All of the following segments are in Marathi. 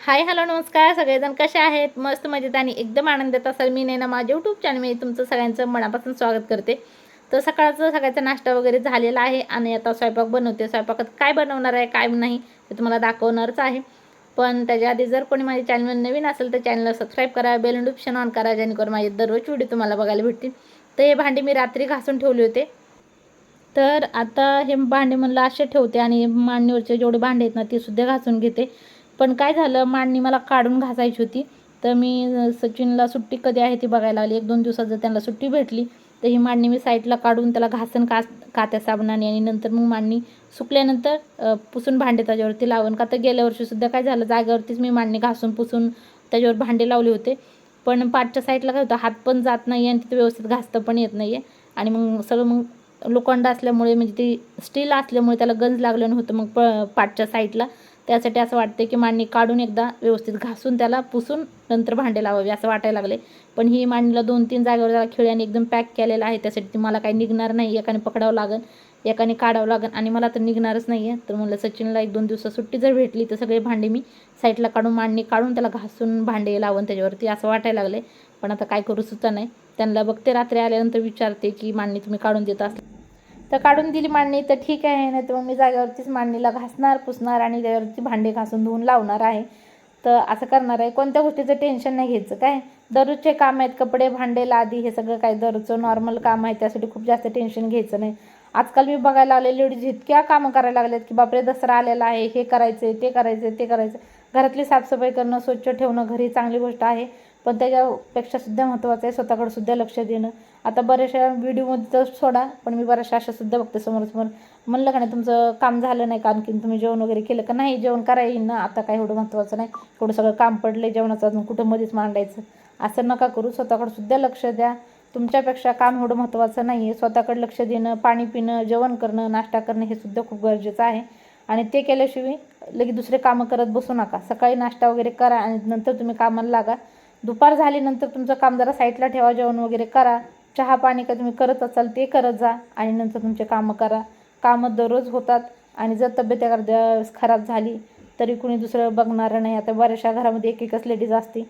हाय हॅलो नमस्कार. सगळेजण कसे आहेत? मस्त मजेत आणि एकदम आनंदात असाल. मी नैना माझ्या यूट्यूब चॅनलमध्ये तुमचं सगळ्यांचं मनापासून स्वागत करते. तर सकाळचं सगळ्याचा नाश्ता वगैरे झालेला आहे आणि आता स्वयंपाक बनवते. स्वयंपाकात काय बनवणार आहे काय नाही ते तुम्हाला दाखवणारच आहे. पण त्याच्या आधी जर कोणी माझ्या चॅनलवर नवीन असेल तर चॅनलला सबस्क्राईब करा बेल नोटिफिकेशन ऑन करा जेणेकरून माझे दररोज व्हिडिओ तुम्हाला बघायला भेटतील. तर हे भांडे मी रात्री घासून ठेवले होते. तर आता हे भांडे म्हणलं असे ठेवते आणि मांडणीवरचे जेवढे भांडे आहेत ना ते सुद्धा घासून घेते. पण काय झालं मांडणी मला काढून घासायची होती. तर मी सचिनला सुट्टी कधी आहे ती बघायला आली एक दोन दिवसात जर त्यांना सुट्टी भेटली तर ही मांडणी मी साईडला काढून त्याला घासन का कात्या साबणाने आणि नंतर मग मांडणी सुकल्यानंतर पुसून भांडे त्याच्यावरती लावून. का तर गेल्या वर्षीसुद्धा काय झालं जागेवरतीच मी मांडणी घासून पुसून त्याच्यावर भांडे लावले होते. पण पाठच्या साईडला काय होतं हात पण जात नाही आणि तिथे व्यवस्थित घासतं पण येत नाही आहे आणि मग सगळं मग लोखंड असल्यामुळे म्हणजे ती स्टील असल्यामुळे त्याला गंज लागलं होतं मग प पाठच्या साईडला त्यासाठी असं वाटते की मांडणी काढून एकदा व्यवस्थित घासून त्याला पुसून नंतर भांडे लावावे असं वाटायला लागले पण ही मांडणीला दोन तीन जागेवर त्याला खिळ्याने एकदम पॅक केलेलं आहे. त्यासाठी ती मला काही निघणार नाही एकाने पकडावं लागेल एकाने काढावं लागेल आणि मला तर निघणारच नाही आहे तर म्हणलं सचिनला एक दोन दिवसात सुट्टी जर भेटली तर सगळे भांडे मी साईडला काढून मांडणी काढून त्याला घासून भांडे लावून त्याच्यावरती असं वाटायला लागले पण आता काय करू सुद्धा नाही. त्यांना बघते रात्री आल्यानंतर विचारते की मांडणी तुम्ही काढून देत असता तर काढून दिली मांडणी तर ठीक आहे नाही तर मग मी जागेवरतीच मांडणीला घासणार पुसणार आणि त्यावरती भांडे घासून धुवून लावणार आहे. तर असं करणार आहे. कोणत्या गोष्टीचं टेन्शन नाही घ्यायचं. काय? दररोजचे काम आहेत कपडे भांडे लादी हे सगळं काय दररोजचं नॉर्मल काम आहे. त्यासाठी खूप जास्त टेन्शन घ्यायचं नाही. आजकाल मी बघायला आले लेडीज इतक्या कामं करायला लागल्यात की बापरे दसरा आलेला आहे हे करायचं ते करायचं ते करायचं घरातली साफसफाई करणं स्वच्छ ठेवणं घरी चांगली गोष्ट आहे. पण त्याच्यापेक्षा सुद्धा महत्त्वाचं आहे स्वतःकडे सुद्धा लक्ष देणं. आता बऱ्याचशा व्हिडिओमध्ये तर सोडा पण मी बऱ्याचशा अशा सुद्धा बघते समोर म्हणलं का नाही तुमचं काम झालं नाही का? आणखीन तुम्ही जेवण वगैरे केलं का? नाही जेवण करा ना. आता काय एवढं महत्त्वाचं नाही. एवढं सगळं काम पडलं आहे जेवणाचं अजून कुठं मध्येच मांडायचं? असं नका करू. स्वतःकडे सुद्धा लक्ष द्या. तुमच्यापेक्षा काम एवढं महत्त्वाचं नाही आहे स्वतःकडे लक्ष देणं पाणी पिणं जेवण करणं नाश्ता करणं हे सुद्धा खूप गरजेचं आहे. आणि ते केल्याशिवाय लगेच दुसरे कामं करत बसू नका. सकाळी नाश्ता वगैरे करा आणि नंतर तुम्ही कामाला लागा. दुपार झाल्यानंतर तुमचं काम जरा साईडला ठेवा जेवण वगैरे करा. चहा पाणी का तुम्ही करत असाल ते करत जा आणि नंतर तुमचे कामं करा. कामं दररोज होतात आणि जर तब्येत एखाद्या खराब झाली तरी कुणी दुसरं बघणारं नाही. आता बऱ्याचशा घरामध्ये एक एकच लेडीज असते.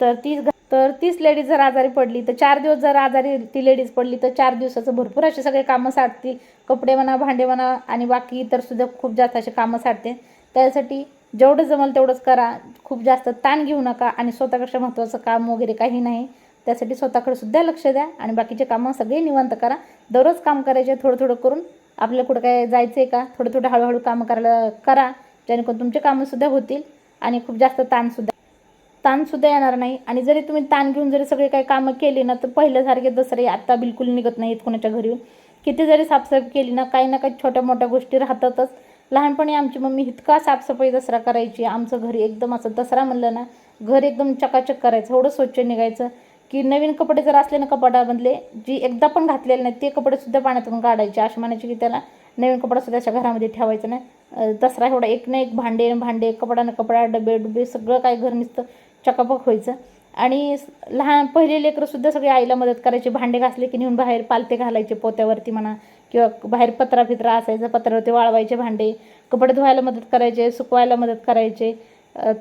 तर तीच तर तीच लेडीज जर आजारी पडली तर चार दिवस जर आजारी ती लेडीज पडली तर चार दिवसाचं भरपूर असे सगळे कामं साठतील. कपडे म्हणा भांडे म्हणा आणि बाकी इतर सुद्धा खूप जास्त असे कामं साठते. त्यासाठी जेवढं जमल तेवढंच करा. खूप जास्त ताण घेऊ नका आणि स्वतःपेक्षा महत्त्वाचं काम वगैरे काही नाही. त्यासाठी स्वतःकडे सुद्धा लक्ष द्या आणि बाकीचे कामं सगळे निवांत करा. दररोज काम करायचे थोडं थोडं करून आपल्याला कुठं काय जायचं आहे का थोडं थोडं हळूहळू कामं करायला करा. जेणेकरून तुमचे कामंसुद्धा होतील आणि खूप जास्त ताणसुद्धा ताणसुद्धा येणार नाही. आणि जरी तुम्ही ताण घेऊन जरी सगळे काही कामं केली ना तर पहिल्यासारखे दसरे आत्ता बिलकुल निघत नाहीत कोणाच्या घरी किती जरी साफसफाई केली ना काही ना काही छोट्या मोठ्या गोष्टी राहतातच. लहानपणी आमची मम्मी इतका साफसफाई दसरा करायची. आमचं घरी एकदम असं दसरा म्हणलं ना घर एकदम चकाचक करायचं. एवढं स्वच्छ निघायचं की नवीन कपडे जर असले ना कपाटामधले जी एकदा पण घातलेले नाही ते कपडेसुद्धा पाण्यातून काढायचे. असे म्हणायचे की त्याला नवीन कपडासुद्धा अशा घरामध्ये ठेवायचं नाही. दसरा एवढा एक ना एक भांडे भांडे कपडानं कपडा डबे डुबे सगळं काय घर नुसतं चकापक व्हायचं. आणि लहान पहिले लेकरंसुद्धा सगळे आईला मदत करायचे. भांडे घासले की नेऊन बाहेर पालते घालायचे पोत्यावरती म्हणा किंवा बाहेर पत्रा फित्रा असायचं पत्रावरती वाळवायचे भांडे. कपडे धुवायला मदत करायचे सुकवायला मदत करायचे.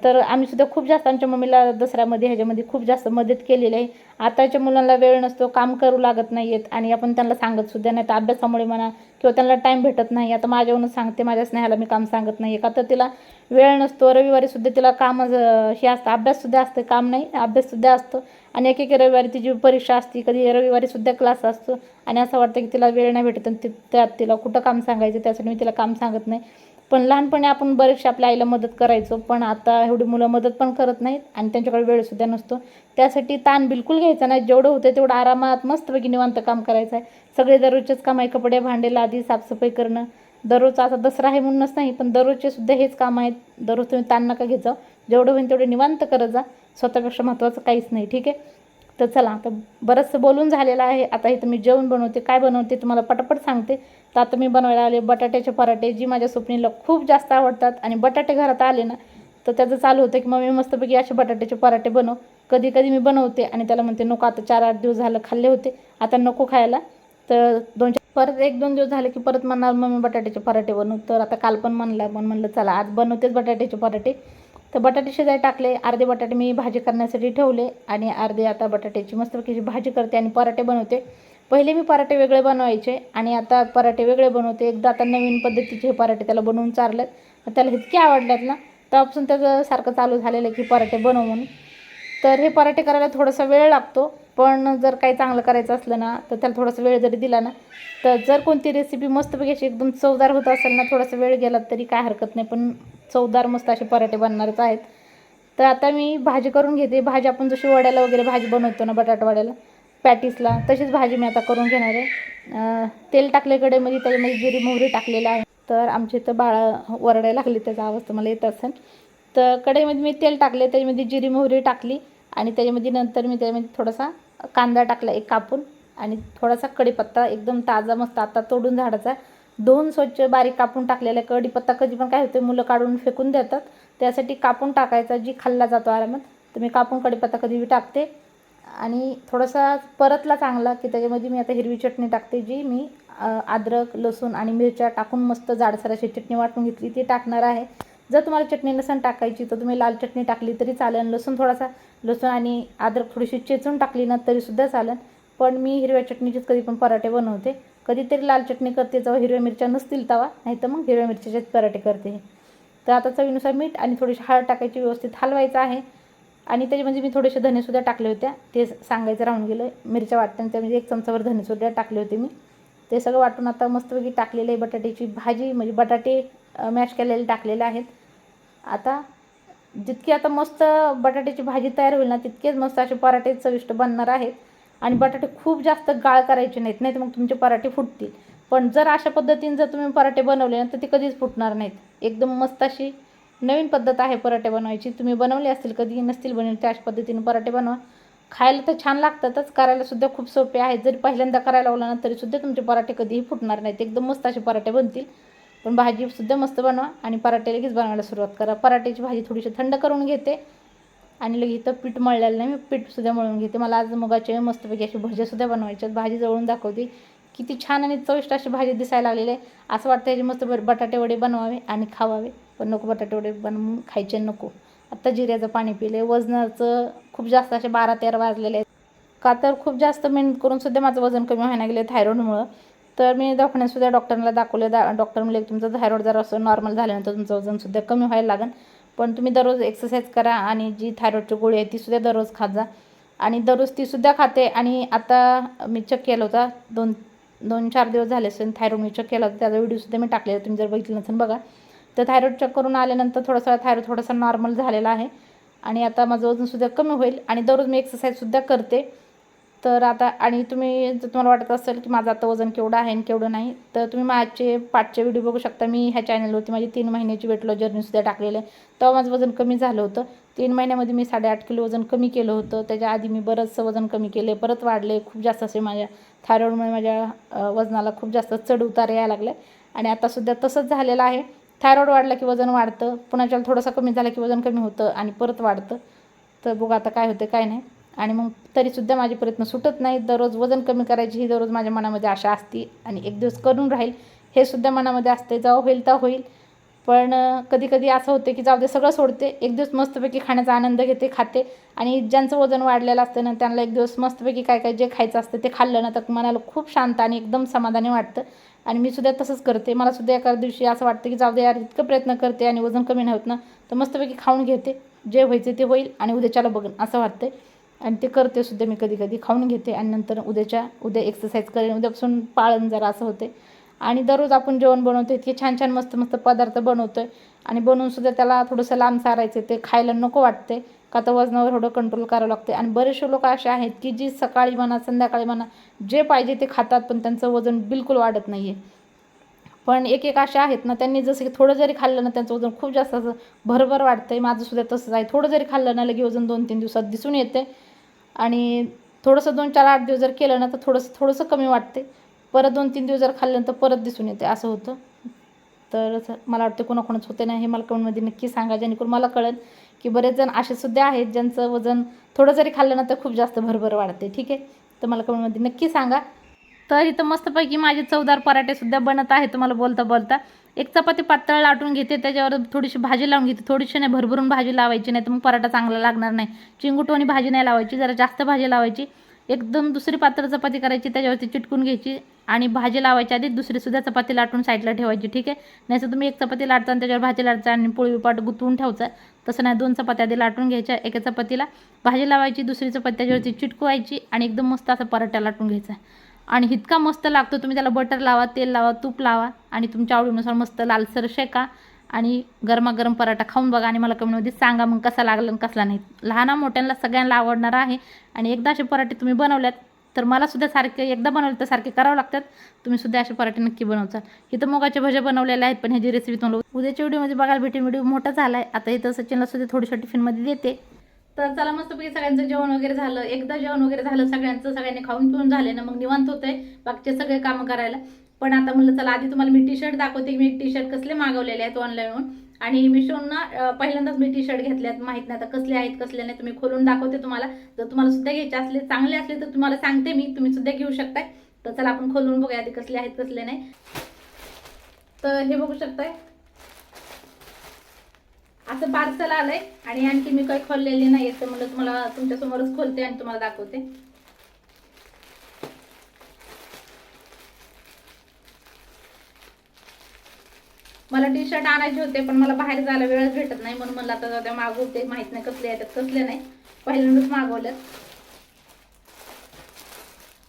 तर आम्ही सुद्धा खूप जास्त आमच्या मम्मीला दसऱ्यामध्ये ह्याच्यामध्ये खूप जास्त मदत केलेली आहे. आताच्या मुलांना वेळ नसतो काम करू लागत नाही आहेत आणि आपण त्यांना सांगत सुद्धा नाही. तर अभ्यासामुळे म्हणा किंवा त्यांना टाईम भेटत नाही. आता माझ्यावरूनच सांगते माझ्या स्नेहाला मी काम सांगत नाही. का तर तिला वेळ नसतो रविवारी सुद्धा तिला काम हे असतं अभ्याससुद्धा असतं काम नाही अभ्याससुद्धा असतो. आणि एक एक रविवारी तिची परीक्षा असते कधी रविवारी सुद्धा क्लास असतो. आणि असं वाटतं की तिला वेळ नाही भेटत आणि त्यात तिला कुठं काम सांगायचं त्यासाठी मी तिला काम सांगत नाही. पण लहानपणी आपण बरेचसे आपल्या आईला मदत करायचो पण आता एवढी मुलं मदत पण करत नाहीत आणि त्यांच्याकडे वेळसुद्धा नसतो. त्यासाठी ताण बिलकुल घ्यायचा नाही. जेवढं होतं तेवढं आरामात मस्तपैकी निवांत काम करायचं आहे. सगळे दररोजचेच काम आहे कपडे भांडे लादी साफसफाई करणं. दररोज आता दसरा आहे म्हणूनच नाही पण दररोजचे सुद्धा हेच काम आहेत. दररोज तुम्ही ताण नका घेत जाऊ. जेवढं होईल तेवढे निवांत करत जा. स्वतःपेक्षा महत्त्वाचं काहीच नाही ठीक आहे? तर चला आता बरंचसं बोलून झालेलं आहे. आता इथं मी जेवण बनवते. काय बनवते तुम्हाला पटापट सांगते. तर आता मी बनवायला आले. बटाट्याचे पराठे जी माझ्या स्वप्नीला खूप जास्त आवडतात आणि बटाटे घरात आले ना तर त्याचं चालू होतं की मग मी मस्तपैकी असे बटाट्याचे पराठे बनव. कधी कधी मी बनवते आणि त्याला म्हणते नको आता चार आठ दिवस झालं खाल्ले होते आता नको खायला. तर दोन चार परत एक दोन दिवस झाले की परत म्हणणार मी बटाट्याचे पराठे बनवू. तर आता काल पण म्हणला पण म्हणलं चला आज बनवतेच बटाट्याचे पराठे. तर बटाटे शिजाय टाकले. अर्धे बटाटे मी भाजी करण्यासाठी ठेवले आणि अर्धे आता बटाट्याची मस्तपैकी भाजी करते आणि पराठे बनवते. पहिले मी पराठे वेगळे बनवायचे आणि आता पराठे वेगळे बनवते. एकदा आता नवीन पद्धतीचे हे पराठे त्याला बनवून चारलेत. त्याला इतके आवडल्यात ना तेव्हापासून त्याचं सारखं चालू झालेलं आहे की पराठे बनव म्हणून. तर हे पराठे करायला थोडासा वेळ लागतो पण जर काही चांगलं करायचं असलं ना तर त्याला थोडासा वेळ जरी दिला ना तर जर कोणती रेसिपी मस्तपैकी अशी एकदम चवदार होत असेल ना थोडासा वेळ गेला तरी काय हरकत नाही पण चवदार मस्त असे पराठे बनणारच आहेत. तर आता मी भाजी करून घेते. भाजी आपण जशी वड्याला वगैरे भाजी बनवतो ना बटाटावड्याला पॅटीसला. तशीच भाजी मी आता करून घेणार आहे. तेल टाकले म्हणजे त्याच्यामध्ये म्हणजे जिरी मोहरी टाकलेलं आहे तर आमच्या इथं बाळा वरडायला लागली त्याचा आवाज तुम्हाला येत असेल. तर कढईमध्ये मी तेल टाकले त्याच्यामध्ये जिरी मोहरी टाकली आणि त्याच्यामध्ये नंतर मी त्याच्यामध्ये थोडासा कांदा टाकला एक कापून आणि थोडासा कढीपत्ता एकदम ताजा मस्त आता तोडून झाडाचा. दोन स्वच्छ बारीक कापून टाकलेला कढीपत्ता. कधी पण काय होते मुलं काढून फेकून देतात. त्यासाठी कापून टाकायचा जी खाल्ला जातो आरामात तर मी कापून कढीपत्ता कधी बी टाकते. आणि थोडासा परतला चांगला की त्याच्यामध्ये मी आता हिरवी चटणी टाकते जी मी अद्रक लसूण आणि मिरच्या टाकून मस्त जाडसर अशी चटणी वाटून घेतली. ती टाकणार आहे. जर तुम्हाला चटणी नसेल टाकायची तर तुम्ही लाल चटणी टाकली तरी चालेल. लसूण थोडासा लसूण आणि अद्रक थोडीशी चेचून टाकली ना तरीसुद्धा चालेल. पण मी हिरव्या चटणीचेच कधी पण पराठे बनवते. कधीतरी लाल चटणी करते जेव्हा हिरव्या मिरच्या नसतील तेव्हा नाही तर मग हिरव्या मिरच्याचेच पराठे करते. तर आता चवीनुसार मीठ आणि थोडीशी हळद टाकायची व्यवस्थित हलवायचं आहे. आणि त्याचे म्हणजे मी थोडेसे धनेसुद्धा टाकले होत्या ते सांगायचं राहून गेलं. मिरच्या वाटताना त्यामध्ये एक चमचाभर धनेसुद्धा टाकले होते मी. ते सगळं वाटून आता मस्तपैकी टाकलेलं आहे बटाट्याची भाजी. म्हणजे बटाटे मॅश केलेले टाकलेले आहेत. आता जितकी आता मस्त बटाट्याची भाजी तयार होईल ना तितकेच मस्त असे पराठे चविष्ट बनणार आहेत. आणि बटाटे खूप जास्त गाळ करायचे नाहीत. नाही तर मग तुमचे पराठे फुटतील. पण जर अशा पद्धतीने जर तुम्ही पराठे बनवले ना तर ते कधीच फुटणार नाहीत. एकदम मस्त अशी नवीन पद्धत आहे पराठे बनवायची. तुम्ही बनवले असतील कधी नसतील बनवले त्या पद्धतीने पराठे बनवा. खायला तर छान लागतातच करायलासुद्धा खूप सोपे आहेत जरी पहिल्यांदा करायला लावला ना तरीसुद्धा तुमचे पराठे कधीही फुटणार नाहीत. एकदम मस्त असे पराठे बनतील. पण भाजीसुद्धा मस्त बनवा आणि पराठे लगेच बनवायला सुरुवात करा. पराठ्याची भाजी थोडीशी थंड करून घेते आणि लगेच इथं पीठ मळलेलं नाही मी पीठसुद्धा मळून घेते. मला आज मुगाचे मस्तपैकी अशी भज्यासुद्धा बनवायचे भाजी जवळून दाखवते. किती छान आणि चविष्ट अशी भाजी दिसायला लागलेली आहे. असं वाटतं याची मस्त बटाटे वडे बनवावे आणि खावावे. पण नको बटाटे वडे बनवून खायचे नको. आत्ता जिऱ्याचं पाणी पिले. वजनाचं खूप जास्त असे बारा तेरा वाजलेले आहेत. का तर खूप जास्त मेहनत करून सुद्धा माझं वजन कमी व्हायला गेलं थायरॉईडमुळं तर मी दवाखान्यातसुद्धा डॉक्टरला दाखवले दा डॉक्टर म्हणले तुमचं थायरॉईड जर असं नॉर्मल झाल्यानंतर तुमचं वजनसुद्धा कमी व्हायला लागेल पण तुम्ही दररोज एक्सरसाइज करा आणि जी थायरॉईडची गोळी आहे तीसुद्धा दररोज खात जा. आणि दररोज तीसुद्धा खाते. आणि आता मी चेक केलं होता दोन दोन चार दिवस झाले असेल थायरॉईड चेक केला होता त्याचा व्हिडिओसुद्धा मी टाकलेला तुम्ही जर बघितलं नसेल बघा. तर थायरॉईड चेक करून आल्यानंतर थोडासा थायरॉईड थोडासा नॉर्मल झालेला आहे. आणि आता माझं वजनसुद्धा कमी होईल आणि दररोज मी एक्सरसाइजसुद्धा करते. तर आता आणि तुम्ही जर तुम्हाला वाटत असेल की माझं आता वजन केवढं आहे आणि केवढं नाही तर तुम्ही माझे पाठचे व्हिडिओ बघू शकता. मी ह्या चॅनलवरती माझी तीन महिन्याची वेट लॉस जर्नीसुद्धा टाकलेलं आहे. तेव्हा माझं वजन कमी झालं होतं. तीन महिन्यामध्ये मी साडेआठ किलो वजन कमी केलं होतं. त्याच्या आधी मी बरंचसं वजन कमी केले परत वाढले खूप जास्त असे माझ्या थायरॉईडमुळे माझ्या वजनाला खूप जास्त चढ उतार यायला लागले आणि आतासुद्धा तसंच झालेलं आहे. थायरॉईड वाढलं की वजन वाढतं. पुन्हा थोडंसं कमी झालं की वजन कमी होतं आणि परत वाढतं. तर बघू आता काय होतं काय नाही. आणि मग तरीसुद्धा माझे प्रयत्न सुटत नाहीत. दररोज वजन कमी करायची ही दररोज माझ्या मनामध्ये आशा असते आणि एक दिवस करून राहील. हे सुद्धा मनामध्ये असते जेव्हा होईल तर होईल. पण कधी कधी असं होते की जाऊ दे सगळं सोडते एक दिवस मस्तपैकी खाण्याचा आनंद घेते खाते आणि ज्यांचं वजन वाढलेलं असतं ना त्यांना एक दिवस मस्तपैकी काय काय जे खायचं असतं ते खाल्लं ना तर मनाला खूप शांत आणि एकदम समाधानी वाटतं. आणि मी सुद्धा तसंच करते. मला सुद्धा एका दिवशी असं वाटतं की जाऊ दे यार इतकं प्रयत्न करते आणि वजन कमी नाही होत ना तर मस्तपैकी खाऊन घेते. जे व्हायचं ते होईल आणि उद्याच्याला बघन असं वाटतं आणि ते करते सुद्धा मी कधी कधी खाऊन घेते आणि नंतर उद्याच्या उद्या एक्सरसाइज करेन. उद्यापासून पाळन जरा असं होते आणि दररोज आपण जेवण बनवतो इतके छान छान मस्त मस्त पदार्थ बनवतो आहे आणि बनवून सुद्धा त्याला थोडंसं लांब सारायचं ते खायला नको वाटते का तर वजनावर थोडं कंट्रोल करावं लागते आणि बरेचसे लोक असे आहेत की जी सकाळी म्हणा संध्याकाळी म्हणा जे पाहिजे ते खातात पण त्यांचं वजन बिलकुल वाढत नाही आहे पण एक एक असे आहेत ना त्यांनी जसं की थोडं जरी खाल्लं ना त्यांचं वजन खूप जास्त असं भरभर वाटतं आहे माझंसुद्धा तसंच आहे. थोडं जरी खाल्लं ना लगे वजन दोन तीन दिवसात दिसून येते आणि थोडंसं दोन चार आठ दिवस जर केलं ना तर थोडंसं थोडंसं कमी वाटते परत दोन तीन दिवस जर खाल्लं तर परत दिसून येते असं होतं. तर मला वाटतं कोणाकोणाच होते नाही हे मला कमेंटमध्ये नक्की सांगा जेणेकरून मला कळेल की बरेच जण असे सुद्धा आहेत ज्यांचं वजन थोडं जरी खाल्लं ना तर खूप जास्त भरभर वाढते ठीक आहे? तर मला कमेंटमध्ये नक्की सांगा. तर इथं मस्तपैकी माझे चवदार पराठेसुद्धा बनत आहे तुम्हाला बोलता बोलता. एक चपाती पातळ लाटून घेते त्याच्यावर थोडीशी भाजी लावून घेते. थोडीशी नाही भरभरून भाजी लावायची नाही तर मग पराठा चांगला लागणार नाही. चिंगुटवाणी भाजी नाही लावायची जरा जास्त भाजी लावायची. एकदम दुसरी पात्र चपाती करायची त्याच्यावरती चिटकून घ्यायची आणि भाजी लावायच्या आधी दुसरीसुद्धा चपाती लाटून साईडला ठेवायची ठीक आहे? नाही तर तुम्ही एक चपाती लाटता आणि त्याच्यावर भाजी लाटता आणि पोळी पाट गुंतवून ठेवचा तसं नाही दोन चपात्या आधी लाटून घ्यायच्या एका चपातीला. भाजी लावायची दुसरी चपाती त्याच्यावरती चिटकवायची आणि एकदम मस्त असा पराठा लाटून घ्यायचा. आणि इतका मस्त लागतो तुम्ही त्याला बटर लावा तेल लावा तूप लावा आणि तुमच्या आवडीनुसार मस्त लालसर शेका आणि गरमागरम पराठा खाऊन बघा आणि मला कमेंटमध्ये सांगा मग कसा लागला आणि कसला नाही. लहाना मोठ्यांना सगळ्यांना आवडणार आहे आणि एकदा असे पराठे तुम्ही बनवल्यात तर मला सुद्धा सारखे एकदा बनवले तर सारखे करावं लागतात. तुम्ही सुद्धा असे पराठे नक्की बनवचाल इथं मुगाचे भजे बनवलेले आहेत पण ह्याची रेसिपी तुम्हाला उद्याच्या व्हिडिओमध्ये बघायला भेटेल. व्हिडिओ मोठा झाला आहे आता इथं सचिनला सुद्धा थोडीशा टिफिनमध्ये देते. तर चला मस्तपैकी सगळ्यांचं जेवण वगैरे झालं. एकदा जेवण वगैरे झालं सगळ्यांचं सगळ्यांनी खाऊन पिऊन झाले ना मग निवांत होतंय. बाकीचे सगळे कामं करायला. पण आता म्हणलं चला आधी तुम्हाला मी टी शर्ट दाखवते. मी टी शर्ट कसले मागवलेले आहेत ऑनलाईनहून आणि मिशोना पहिल्यांदाच मी टी शर्ट घेतल्यात. माहीत नाही आता कसले आहेत कसले नाही. तुम्ही खोलून दाखवते तुम्हाला. जर तुम्हाला सुद्धा घ्यायचे असले चांगले असले तर तुम्हाला सांगते मी. तुम्ही सुद्धा घेऊ शकताय. तर चला आपण खोलून बघूया आधी कसले आहेत कसले नाही. तर हे बघू शकताय. असं पार्सल आलंय आणि आणखी मी काही खोललेली नाही तर म्हणलं तुम्हाला तुमच्यासमोरच खोलते आणि तुम्हाला दाखवते. मला टी शर्ट आणायचे होते पण मला बाहेर जायला वेळच भेटत नाही म्हणून मला आता जाऊ मागवते माहीत नाही कसले आहेत कसले नाही. पहिल्यांदाच मागवलं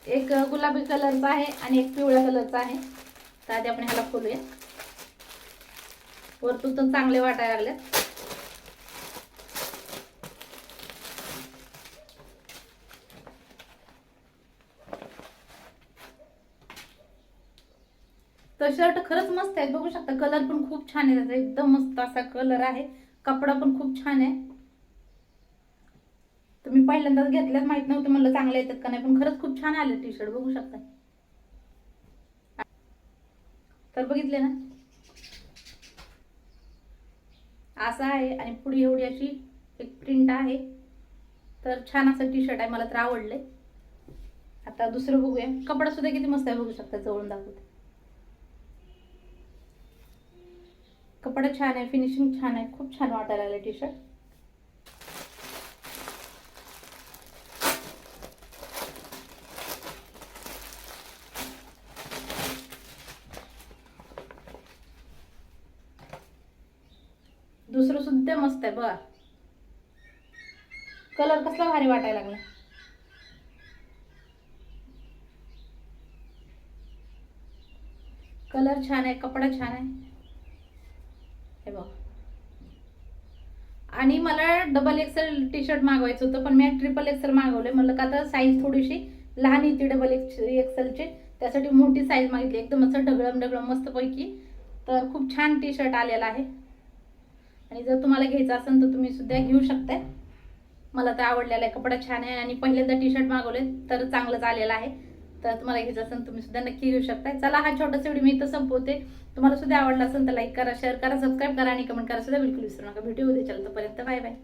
एक गुलाबी कलरचा आहे आणि एक पिवळ्या कलरचा आहे. तर आधी आपण ह्याला खोलूया. वरतून तर चांगले वाटायला लागले शर्ट खरंच मस्त आहे बघू शकता कलर पण खूप छान आहे त्याचा एकदम मस्त असा कलर आहे. कपडा पण खूप छान आहे. तर मी पहिल्यांदाच घेतल्यात माहीत नव्हतं म्हणलं चांगले येतात का नाही पण खरंच खूप छान आले टी शर्ट बघू शकता. तर बघितले ना? असा आहे आणि पुढे एवढी अशी एक प्रिंट आहे. तर छान असं टी शर्ट आहे मला तर आवडले आता दुसरं बघूया. कपडा सुद्धा किती मस्त आहे बघू शकता जवळून दाखवते. कपडा छान आहे फिनिशिंग छान आहे खूप छान वाटायला लागले टी शर्ट दुसरं सुद्धा मस्त आहे बघा. कलर कसला भारी वाटायला लागला. कलर छान आहे कपडा छान आहे. हे बघ. आणि मला डबल एक्सेल टी शर्ट मागवायचं होतं पण मी ट्रिपल एक्सेल मागवले म्हणलं का आता साईज थोडीशी लहान येते डबल एक्स एक्सेलची त्यासाठी मोठी साईज मागितली. एकदम असं ढगळम ढगळम मस्तपैकी. तर खूप छान टी शर्ट आलेला आहे. आणि जर तुम्हाला घ्यायचं असेल तर तुम्ही सुद्धा घेऊ शकताय. मला तर आवडलेला आहे. कपडा छान आहे आणि पहिल्यांदा टी शर्ट मागवले तर चांगलंच आलेलं आहे. तर तुम्हाला घ्यायचं असेल तुम्ही सुद्धा नक्की घेऊ शकता चला हा छोटासा व्हिडिओ मी इथं संपवते. तुम्हाला सुद्धा आवडला असेल तर लाईक करा शेअर करा सबस्क्राईब करा आणि कमेंट करा सुद्धा बिलकुल विसरू नका. भेटू उद्या. चला तोपर्यंत बाय बाय.